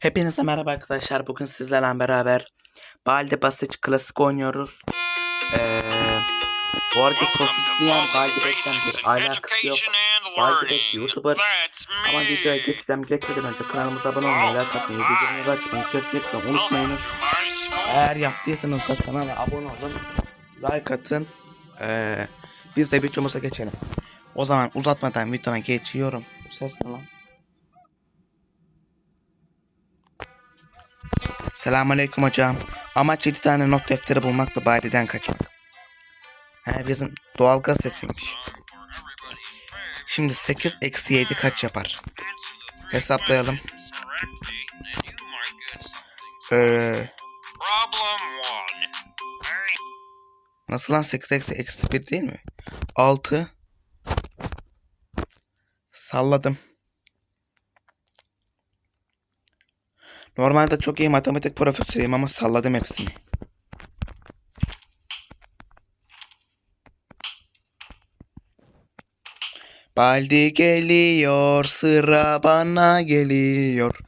Hepinize merhaba arkadaşlar. Bugün sizlerle beraber Baldi Basit Klasik oynuyoruz. Ee, bu arada sosisleyen Baldi Bek'ten bir alakası yok. Baldi Bek YouTuber. Ama videoya geçten geçmeden önce kanalımıza abone olmayı, like atmayı, bildirimleri açmayı kesinlikle unutmayınız. Eğer yaptıysanız da kanala abone olun, like atın. Ee, biz de videomuza geçelim. O zaman uzatmadan videoma geçiyorum. Ses lan? Selamünaleyküm hocam. Amaç 7 tane not defteri bulmak ve Bari'den kaçmak. He bizim doğalgaz sesiymiş. Şimdi 8 eksi 7 kaç yapar? Hesaplayalım. Ee, nasıl lan 8 eksi eksi 1 değil mi? 6 Salladım. Normalde çok iyi matematik profesörüyüm ama salladım hepsini. Baldi geliyor, sıra bana geliyor.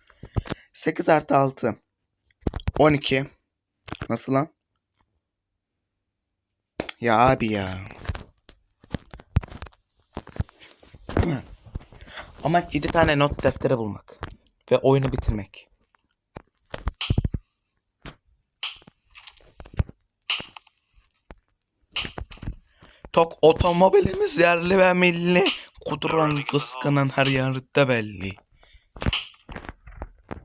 8 artı 6. 12. Nasıl lan? Ya abi ya. Ama 7 tane not defteri bulmak. Ve oyunu bitirmek. Tok otomobilimiz yerli ve milli. Kuduran kıskanan her yerde belli.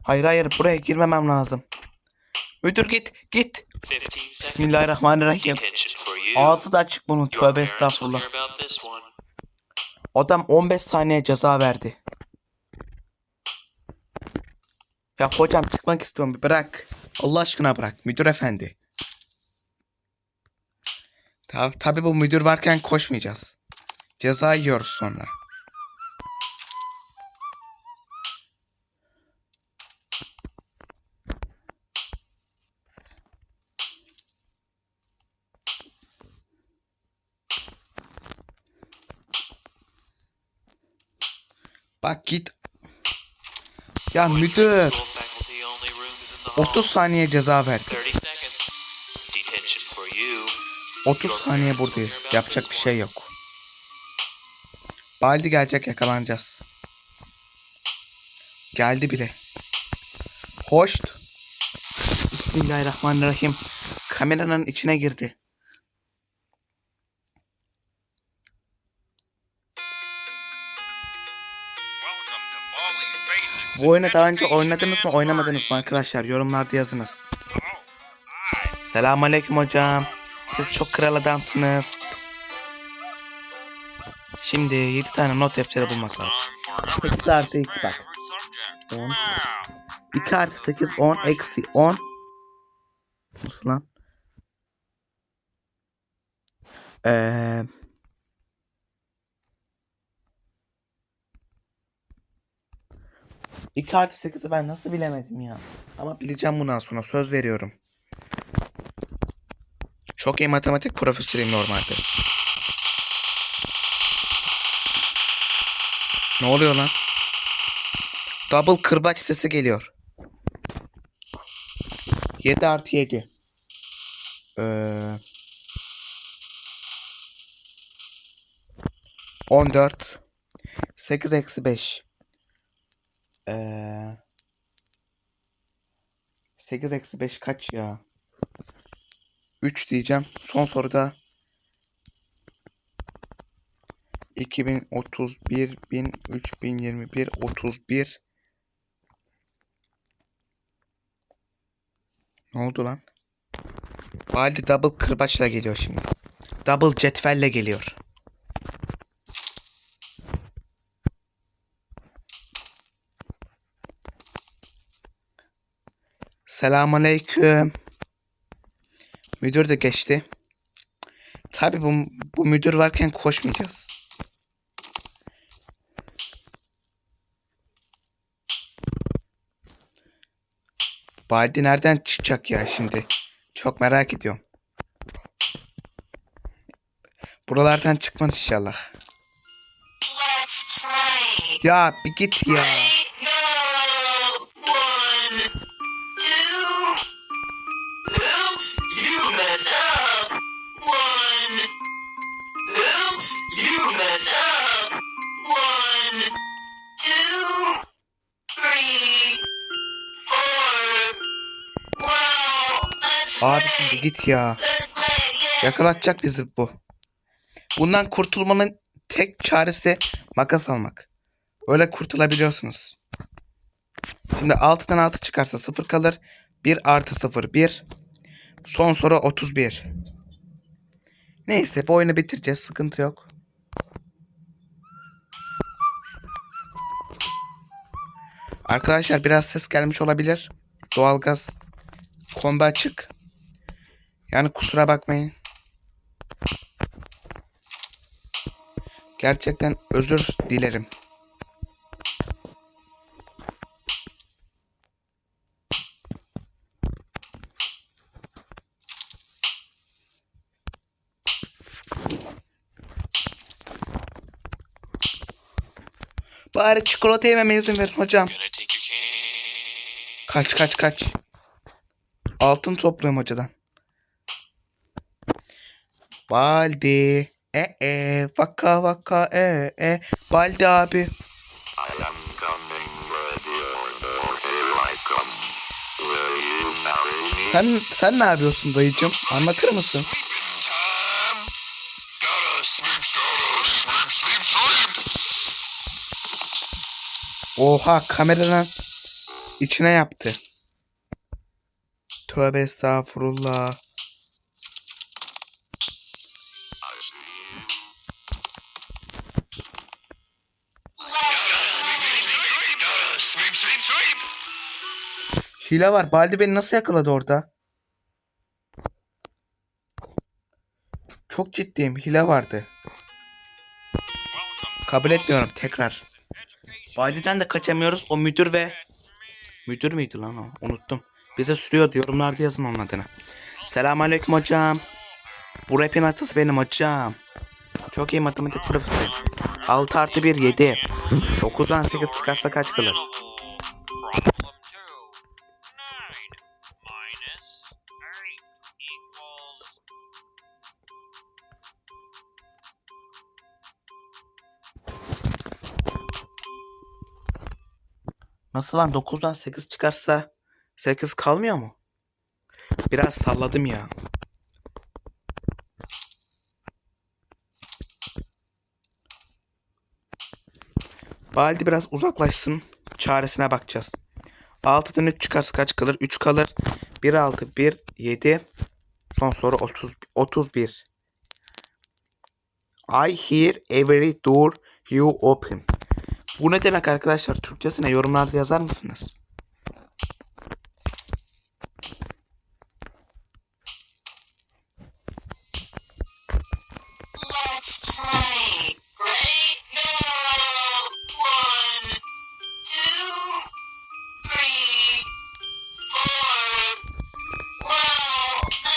Hayır hayır buraya girmemem lazım. Müdür git git. Bismillahirrahmanirrahim. Ağzı da açık bunun tövbe estağfurullah. Adam 15 saniye ceza verdi. Ya hocam çıkmak istiyorum bırak. Allah aşkına bırak müdür efendi. Ta tabi bu müdür varken koşmayacağız. Ceza yiyoruz sonra. Bak git. Ya müdür 30 saniye ceza verdi. 30 saniye buradayız. Yapacak bir şey yok. Baldi gelecek yakalanacağız. Geldi bile. Hoşt. Bismillahirrahmanirrahim. Kameranın içine girdi. Bu oyunu daha önce oynadınız mı oynamadınız mı arkadaşlar? Yorumlarda yazınız. Selamünaleyküm hocam. Siz çok kral adamsınız. Şimdi 7 tane not defteri bulmak lazım. Time for 8 artı 2 bak. favorite subject. 10. Math. 2 artı 8 10 eksi 10. Nasıl lan? Eee... İki artı sekizi ben nasıl bilemedim ya. Ama bileceğim bundan sonra söz veriyorum. Çok iyi matematik profesörüyüm normalde. Ne oluyor lan? Double kırbaç sesi geliyor. 7 artı 7. Ee, 14. 8 eksi 5. Ee, 8 eksi 5 kaç ya? 3 diyeceğim. Son soruda 2031 1000 3021 31 Ne oldu lan? Baldi double kırbaçla geliyor şimdi. Double cetvelle geliyor. Selamünaleyküm. Müdür de geçti. Tabi bu, bu müdür varken koşmayacağız. Baldi nereden çıkacak ya şimdi? Çok merak ediyorum. Buralardan çıkmaz inşallah. Ya bir git ya. Abicim bir git ya. Yakalatacak bizi bu. Bundan kurtulmanın tek çaresi makas almak. Öyle kurtulabiliyorsunuz. Şimdi 6'dan 6 çıkarsa 0 kalır. 1 artı 0 1. Son soru 31. Neyse bu oyunu bitireceğiz. Sıkıntı yok. Arkadaşlar biraz ses gelmiş olabilir. Doğalgaz kombi açık. Yani kusura bakmayın. Gerçekten özür dilerim. Bari çikolata yememe izin verin hocam. Kaç kaç kaç. Altın topluyorum hocadan. Baldi. E e vaka vaka e e Baldi abi. I am coming with your door. Here I come. Will you marry me? Sen sen ne yapıyorsun dayıcım? Anlatır mısın? Oha kameranın içine yaptı. Tövbe estağfurullah. Hile var. Baldi beni nasıl yakaladı orada? Çok ciddiyim. Hile vardı. Kabul etmiyorum tekrar. Baldi'den de kaçamıyoruz. O müdür ve... Müdür müydü lan o? Unuttum. Bize sürüyordu. Yorumlarda yazın onun adını. Selamünaleyküm hocam. Bu rapin atası benim hocam. Çok iyi matematik profesörü. 6 artı 1 7. 9'dan 8 çıkarsa kaç kalır? Nasıl lan 9'dan 8 çıkarsa 8 kalmıyor mu? Biraz salladım ya. Baldi biraz uzaklaşsın. Çaresine bakacağız. 6'dan 3 çıkarsa kaç kalır? 3 kalır. 1 6 1 7 Son soru 30 31. I hear every door you open. Bu ne demek arkadaşlar? Türkçesine yorumlarda yazar mısınız?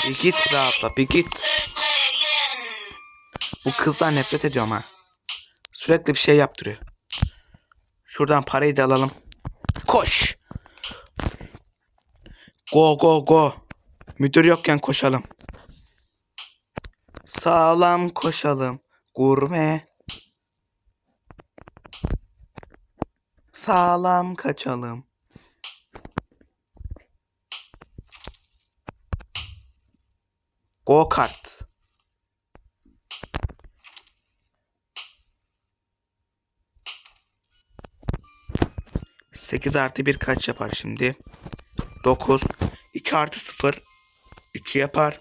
Bir git be abla bir git. Bu kızdan nefret ediyorum ha. Sürekli bir şey yaptırıyor. Şuradan parayı da alalım. Koş. Go go go. Müdür yokken koşalım. Sağlam koşalım. Gurme. Sağlam kaçalım. Go kart. Sekiz artı bir kaç yapar şimdi? 9. 2 artı 0. 2 yapar.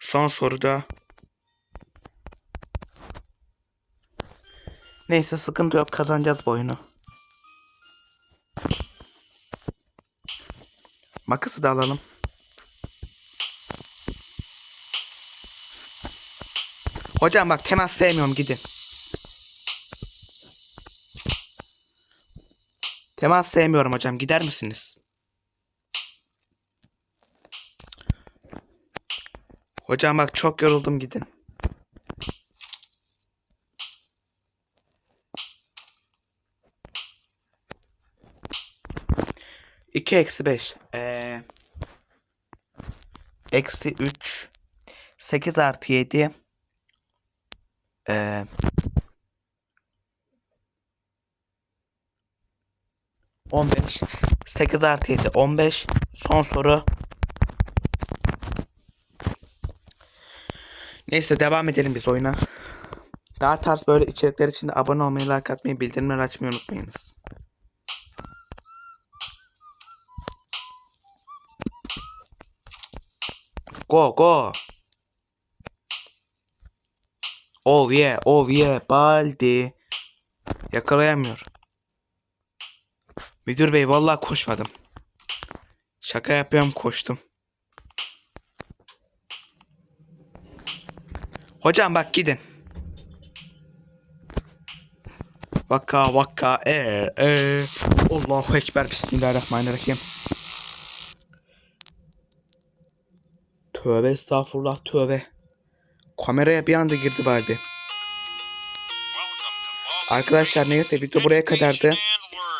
Son soruda. Neyse sıkıntı yok kazanacağız bu oyunu. Makası da alalım. Hocam bak temas sevmiyorum gidin. Temas sevmiyorum hocam gider misiniz? Hocam bak çok yoruldum gidin. İki eksi beş. Ee, eksi üç. Sekiz artı yedi. Ee, 15. 8 artı 7 15. Son soru. Neyse devam edelim biz oyuna. Daha tarz böyle içerikler için de abone olmayı, like atmayı, bildirimleri açmayı unutmayınız. Go go. Oh yeah, oh yeah, Baldi. Yakalayamıyor. Müdür bey vallahi koşmadım. Şaka yapıyorum koştum. Hocam bak gidin. Vaka vaka e e. Allahu ekber bismillahirrahmanirrahim. Tövbe estağfurullah tövbe. Kameraya bir anda girdi Baldi. Arkadaşlar neyse video buraya kadardı.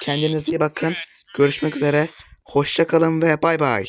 Kendinize iyi bakın. Görüşmek üzere. Hoşça kalın ve bay bay.